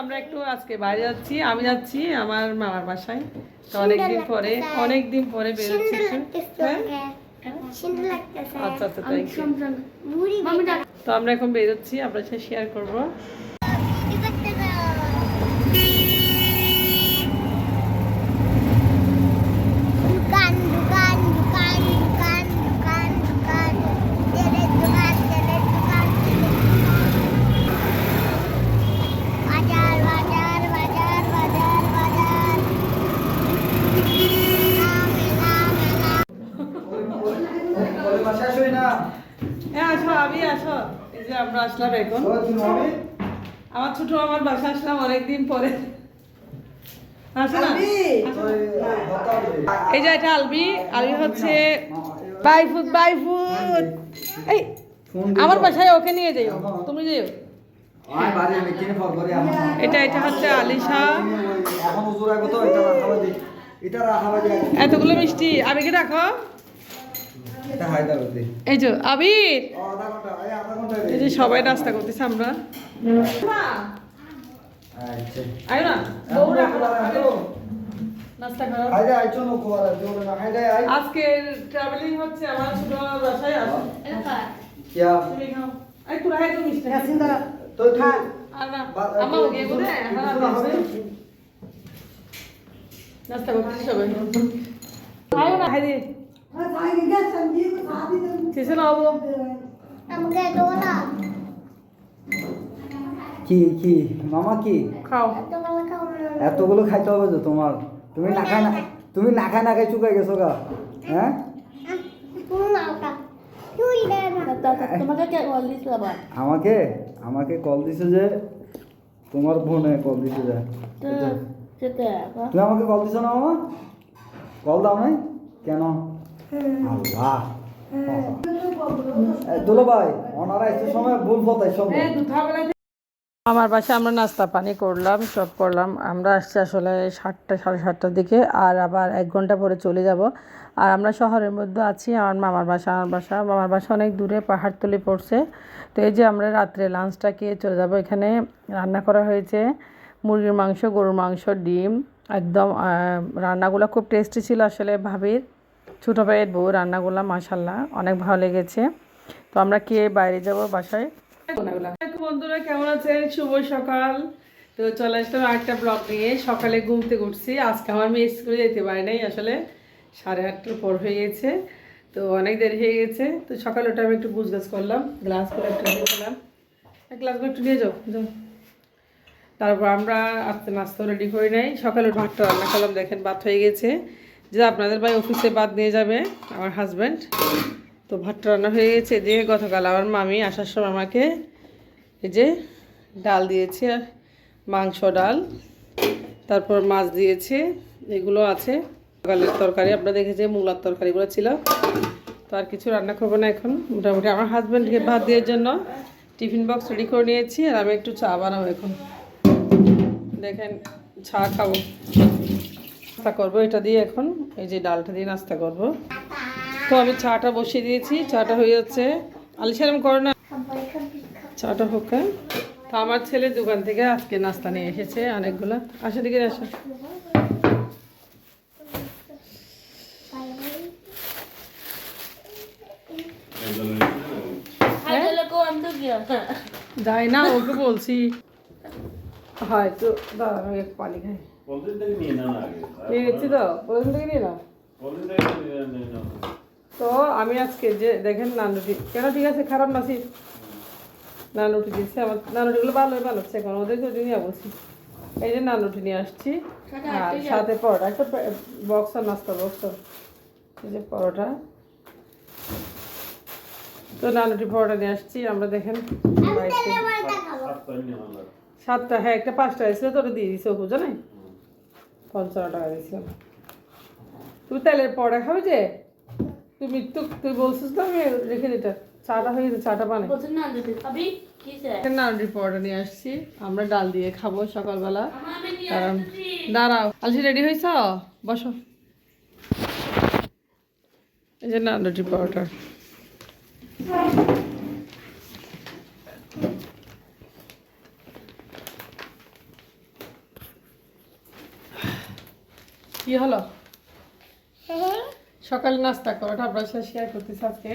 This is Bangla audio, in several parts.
আমরা একটু আজকে বাইরে যাচ্ছি আমি যাচ্ছি আমার মামার বাসায়। তো অনেকদিন পরে অনেকদিন পরে বেরোচ্ছি। হ্যাঁ? আচ্ছা আচ্ছা তাই তো আমরা এখন বেরোচ্ছি আপনার সাথে শেয়ার করব। আসলাম এখন। আমার ছোট আমার বাসা আসলাম অনেকদিন পরে। এই যে এটা আলবি আলবি হচ্ছে বাই ফুড বাই ফুড এই আমার বাসায় ওকে নিয়ে যাইও। তুমি আমার এটা এটা হচ্ছে আলিশা। এতগুলো মিষ্টি। আবিকে রাখো এই যে আবির! এই যে সবাই নাস্তা করতেছে আমরা। আচ্ছা। আজকে ট্রাভেলিং হচ্ছে আমার ছোট বাসায় হ্যাঁ। নাস্তা করতেছি সবাই। কি কি? মামা কি? খাও। এতগুলো খাইতে হবে তো তোমার। তুমি না খাই না তুমি না খাই না খাই চুকাই গেছো গা। হ্যাঁ? তুমি নাওটা তুই দে না তোমাকে কে কল দিছিল আবার? আমাকে? আমাকে কল দিছে যে তোমার বোনে কল দিছে যে। তুমি আমাকে কল দিছো না মামা? কল দাও নাই? কেন? আল্লাহ। দুলো ভাই ওনারা একটু সময় ভুল পথায় সব আমার বাসায় আমরা নাস্তা পানি করলাম সব করলাম। আমরা আসছি আসলে সাতটা সাড়ে সাতটার দিকে আর আবার এক ঘণ্টা পরে চলে যাব। আর আমরা শহরের মধ্যে আছি আমার মামার বাসা আমার বাসা। মামার বাসা অনেক দূরে পাহাড়তলি পড়ছে। তো এই যে আমরা রাত্রে লাঞ্চটা খেয়ে চলে যাব। এখানে রান্না করা হয়েছে মুরগির মাংস গরুর মাংস ডিম। একদম রান্নাগুলো খুব টেস্টি ছিল আসলে ভাবির। ছোটো ভাইয়ের বউ রান্নাগুলো মাসাল্লাহ অনেক ভালো লেগেছে। তো আমরা কে বাইরে যাব বাসায়? বন্ধুরা, কেমন আছেন? শুভ সকাল। তো চলে আসলাম একটা ব্লগ নিয়ে। সকালে ঘুমতে উঠছি। আজকে আমার মেয়ে স্কুলে যেতে পারে নাই, আসলে সাড়ে আটটার পর হয়ে গেছে। তো অনেক দেরি হয়ে গেছে। তো সকালে ওটা আমি একটু গুছগাছ করলাম গ্লাসগুলো একটু নিয়ে গেলাম গ্লাসগুলো একটু নিয়ে যাও যাও। তারপর আমরা আস্তে নাস্তা রেডি করে নাই। সকালে ভাতটা রান্না করলাম, দেখেন ভাত হয়ে গেছে। যে আপনাদের ভাই অফিসে বাদ নিয়ে যাবে, আমার হাজব্যান্ড তো ভাতটা রান্না হয়ে গেছে যে গতকাল আমার মামি আসার সময় আমাকে এই যে ডাল দিয়েছে আর মাংস ডাল, তারপর মাছ দিয়েছে, এগুলো আছে। সকালের তরকারি, আপনারা দেখেছে মূলার তরকারিগুলো ছিল। তো আর কিছু রান্না করব না এখন। মোটামুটি আমার হাজব্যান্ডকে ভাত দেওয়ার জন্য টিফিন বক্স রেডি করে নিয়েছি, আর আমি একটু চা বানাবো এখন। দেখেন, চা খাব। নাস্তা করব এটা দিয়ে এখন এই যে ডালটা দিয়ে নাস্তা করব। তো আমি চাটা বসিয়ে দিয়েছি চাটা হয়ে যাচ্ছে। আলিশারাম করো না। চাটা হোক হ্যাঁ? তো আমার ছেলে দোকান থেকে আজকে নাস্তা নিয়ে এসেছে অনেকগুলো। আসো দিকে আসো। তো গিয়া যাই না ওকে বলছি। হয়তো দাঁড়া আমি পানি খাই। কতদিন থেকে নিয়ে না আগে নিয়ে নিচ্ছি তো প্রথম থেকে নিয়ে নাও কতদিন থেকে নিয়ে নাও তো আমি আজকে যে দেখেন নানুটি কেন ঠিক আছে খারাপ নাসি নানুটি দিচ্ছে আমার নানুটিগুলো ভালোই ভালো হচ্ছে এখন ওদেরকে ওই নিয়ে বলছি এই যে নানুটি নিয়ে আসছি আর সাথে পরোটা একটা বক্স আর নাস্তা বক্স এই যে পরোটা তো নানুটি পরোটা নিয়ে আসছি আমরা দেখেন সাতটা হ্যাঁ একটা পাঁচটা এসেছিল তো ওটা দিয়ে দিছে ওকে জানে পঞ্চান্ন টাকা দিয়েছিলাম। তুমি তেলের পরোটা খাবে যে? তুই মৃত্যু তুই বলছিস তো আমি রেখে দিটা চাটা হয়ে গেছে চাটা বানাই। বলছেন না দিতে আবি কি সে নানুটি পরোটা নিয়ে আসছি। আমরা ডাল দিয়ে খাব সকালবেলা। কারণ দাঁড়াও আলসি রেডি হয়েছ? বসো। এই যে নানুটি পরোটা। কি হলো? হ্যাঁ। সকালে নাস্তা করাটা আপনার সাথে শেয়ার করতেছি আজকে।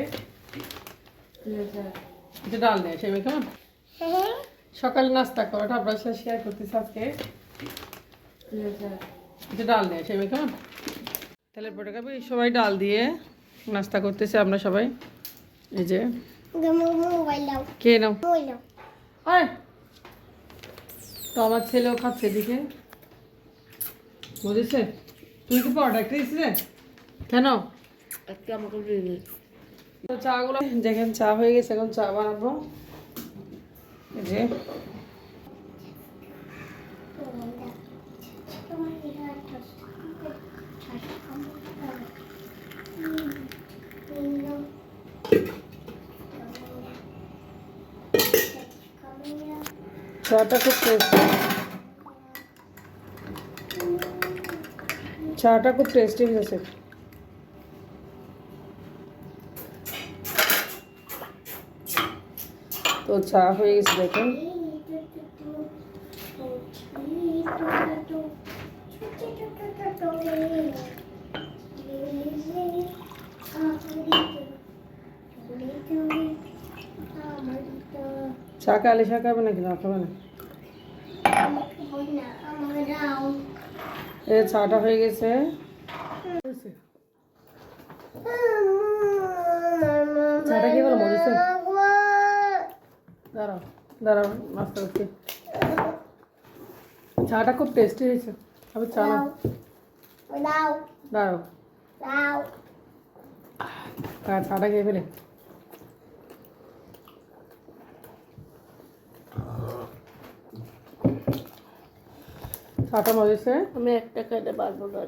এটা ডাল নেই সেমি কেমন? হ্যাঁ। সকালে নাস্তা করাটা আপনার সাথে শেয়ার করতেছি আজকে। এটা ডাল নেই সেমি কেমন? তাহলে পরে খাবে সবাই ডাল দিয়ে নাস্তা করতেছে আমরা সবাই। এই যে। কে নাও। তো আমার ছেলেও খাচ্ছে এদিকে। বুঝেছে তুই কি পরোটা খেয়েছিলে কেন? আজকে আমাকে তো চাগুলো যেখানে চা হয়ে গেছে এখন চা বানাবো। যে। চাটা খুব টেস্টি চাটা খুব টেস্টি হয়েছে তো চা হয়ে গেছে দেখুন চা কালে চা খাবে নাকি না এই চাটা হয়ে গেছে। চাটা কি বলো মজুছে দাঁড়াও দাঁড়াও নাস্তা করছি। চাটা খুব টেস্টি হয়েছে। আমি চা দাও। দাঁড়াও। দাও। হ্যাঁ চাটা খেয়ে ফেলে। চাটা মজেছে আমি একটা খেতে পারব না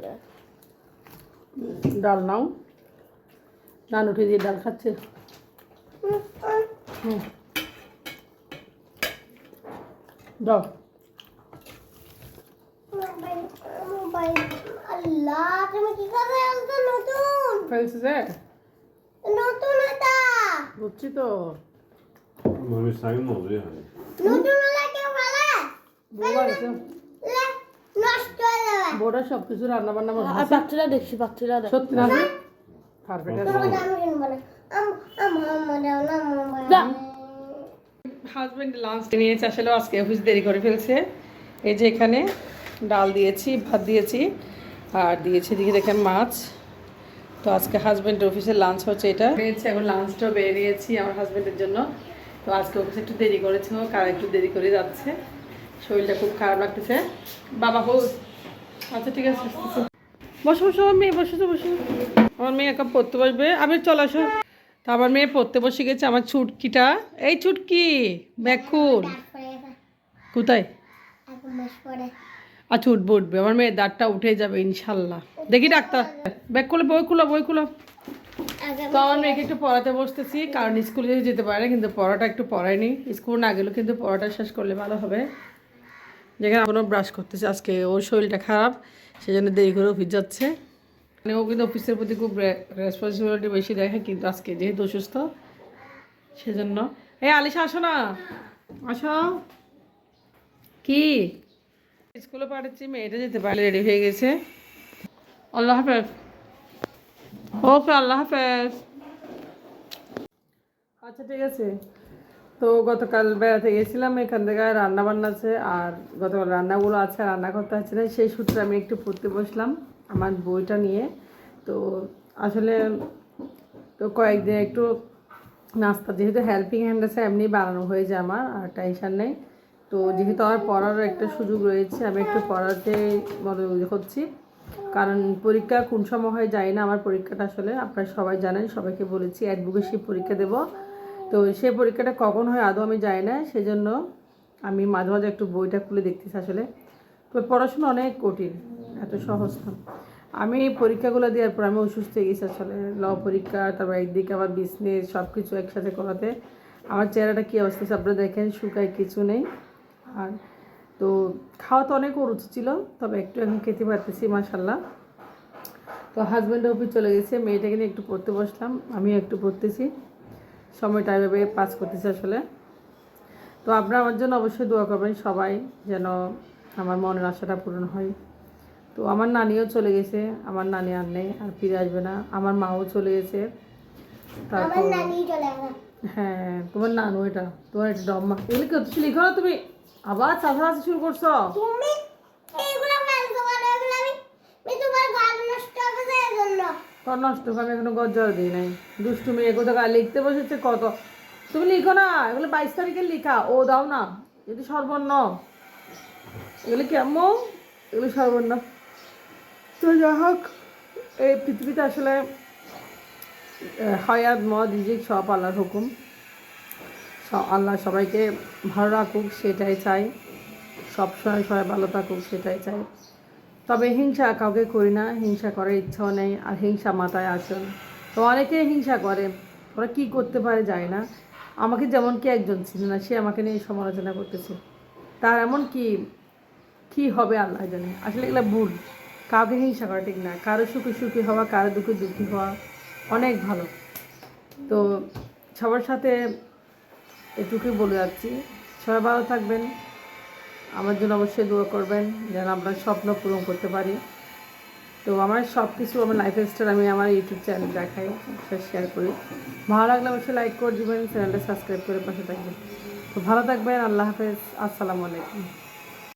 ডাল নাও। ডাল উঠে দিয়ে ডাল খাচ্ছে। হুম। দাও। আল্লাহ তুমি কি করে আনছো নতুন ফেলছে যে নতুন এটা বুঝছি তো। সাইন মজে হয়। নতুন ভালো বউটা সব কিছু রান্না বান্না আর বাচ্চারা দেখছি বাচ্চারা দেখ। সত্যি না? পারফেক্ট। হাজব্যান্ড লাঞ্চ নিয়েছে আসলে আজকে অফিস দেরি করে ফেলছে। এই যে এখানে ডাল দিয়েছি ভাত দিয়েছি আর দিয়েছি দিকে দেখেন মাছ। তো আজকে হাজব্যান্ড অফিসের লাঞ্চ হচ্ছে এটা। পেয়েছি এখন লাঞ্চটাও বেরিয়ে নিয়েছি আমার হাজব্যান্ডের জন্য। তো আজকে অফিসে একটু দেরি করেছে কার একটু দেরি করে যাচ্ছে। শরীরটা খুব খারাপ লাগতেছে। বাবা হোক আচ্ছা ঠিক আছে বসো বসো, আমার মেয়ে বসো তো বসো। আমার মেয়ে একা পড়তে বসবে। আমি চল, আসো। তা আমার মেয়ে পড়তে বসে গেছে আমার ছুটকিটা। এই ছুটকি, ব্যাকুল। তারপরে কোথায়? আচ্ছা উঠবে উঠবে। আমার মেয়ের দাঁতটা উঠে যাবে, ইনশাল্লাহ। দেখি ডাক্তার। ব্যাগ খুলো বই খুলো বই খুলো। তো আমার মেয়েকে একটু পড়াতে বসতেছি, কারণ স্কুলে যেতে পারে কিন্তু পড়াটা একটু পড়ায়নি। স্কুল না গেলেও কিন্তু পড়াটা শেষ করলে ভালো হবে। যেখানে এখনও ব্রাশ করতেছে, আজকে ওর শরীরটা খারাপ সেই জন্য দেরি করে অফিস যাচ্ছে। মানে ও কিন্তু অফিসের প্রতি খুব রেসপন্সিবিলিটি বেশি দেখে, কিন্তু আজকে যেহেতু অসুস্থ, সেজন্য। এই আলিশা, আসো না। আসো। কি? স্কুলে পাঠাচ্ছি, মেয়েটা যেতে পারে রেডি হয়ে গেছে। আল্লাহ হাফেজ। ওকে, আল্লাহ হাফেজ। আচ্ছা ঠিক আছে। তো গতকাল বেড়াতে গেছিলাম, এখান থেকে রান্না বান্না আছে আর গতকাল রান্নাগুলো আছে রান্না করতে হচ্ছে না, সেই সূত্রে আমি একটু পড়তে বসলাম আমার বইটা নিয়ে। তো আসলে তো কয়েকদিন একটু নাস্তা, যেহেতু হেল্পিং হ্যান্ড আছে, এমনি বানানো হয়ে যায় আমার, আর টেনশন নেই। তো যেহেতু আমার পড়ারও একটা সুযোগ রয়েছে, আমি একটু পড়াতে মনোযোগী হচ্ছি। কারণ পরীক্ষা কোন সময় হয় যায় না, আমার পরীক্ষাটা আসলে আপনারা সবাই জানেন, সবাইকে বলেছি অ্যাডভোকেসি পরীক্ষা দেব। তো সেই পরীক্ষাটা কখন হয় আদৌ আমি যাই না, সেজন্য আমি মাঝে মাঝে একটু বইটা খুলে দেখতেছি আসলে। তো পড়াশোনা অনেক কঠিন, এত সহজ না। আমি পরীক্ষাগুলো দেওয়ার পর আমি অসুস্থ হয়ে গেছি আসলে। ল পরীক্ষা, তারপর একদিকে আবার বিজনেস সব কিছু একসাথে করাতে। আমার চেহারাটা কী অবস্থা আপনারা দেখেন, শুকায় কিছু নেই। আর তো খাওয়া তো অনেক রুচি ছিল, তবে একটু এখন খেতে পারতেছি মাসাল্লাহ তো হাজব্যান্ড অফিস চলে গেছে, মেয়েটাকে নিয়ে একটু পড়তে বসলাম, আমিও একটু পড়তেছি। সময়টা এভাবে পাস করতেছি আসলে তো আপনারা আমার জন্য অবশ্যই দোয়া করবেন সবাই যেন আমার মনের আশাটা পূরণ হয় তো আমার নানিও চলে গেছে আমার নানি আর নেই আর ফিরে আসবে না আমার মাও চলে গেছে তারপর হ্যাঁ তোমার নানু এটা তোমার এটা ডম্মা এগুলো কি লিখো না তুমি আবার চাষাবাসি শুরু করছ তুমি এইগুলো ফেলছো কেন এগুলো আমি আমি তোমার গান নষ্ট হবে এই জন্য তোর নষ্ট আমি এখনও গজ্জাও দিই নাই। দুষ্টু মেয়ে কোথাও লিখতে বসেছে কত? তুমি লিখো না, এগুলো বাইশ তারিখে লিখা, ও দাও না। যদি সর্বর্ণ। এগুলো কেমন? এগুলো সর্বর্ণ। তো যা হোক, এই পৃথিবীতে আসলে হয়াত, মদ, রিজিক সব আল্লাহর হুকুম। আল্লাহ সবাইকে ভালো রাখুক, সেটাই চাই। সবসময় সবাই ভালো থাকুক, সেটাই চাই। তবে হিংসা কাউকে করি না, হিংসা করার ইচ্ছাও নেই আর হিংসা মাথায় আসেন তো অনেকে হিংসা করে, ওরা কী করতে পারে যায় না। আমাকে যেমন কি একজন ছিল না, সে আমাকে নিয়ে সমালোচনা করতেছে। তার এমন কি, কী হবে আল্লাহ জানে। আসলে এগুলো ভুল। কাউকে হিংসা করা ঠিক না। কারও সুখে সুখী হওয়া, কারও দুঃখে দুঃখী হওয়া অনেক ভালো। তো সবার সাথে এটুকুই বলে যাচ্ছি। সবাই ভালো থাকবেন। আমার জন্য অবশ্যই দোয়া করবেন যেন আপনার স্বপ্ন পূরণ করতে পারি। তো আমার সব কিছু আমার লাইফ স্টাইল আমি আমার ইউটিউব চ্যানেল দেখাই শেয়ার করি। ভালো লাগলে অবশ্যই লাইক করে দেবেন চ্যানেলটা সাবস্ক্রাইব করে পাশে থাকবেন। তো ভালো থাকবেন, আল্লাহ হাফেজ, আসসালামু আলাইকুম।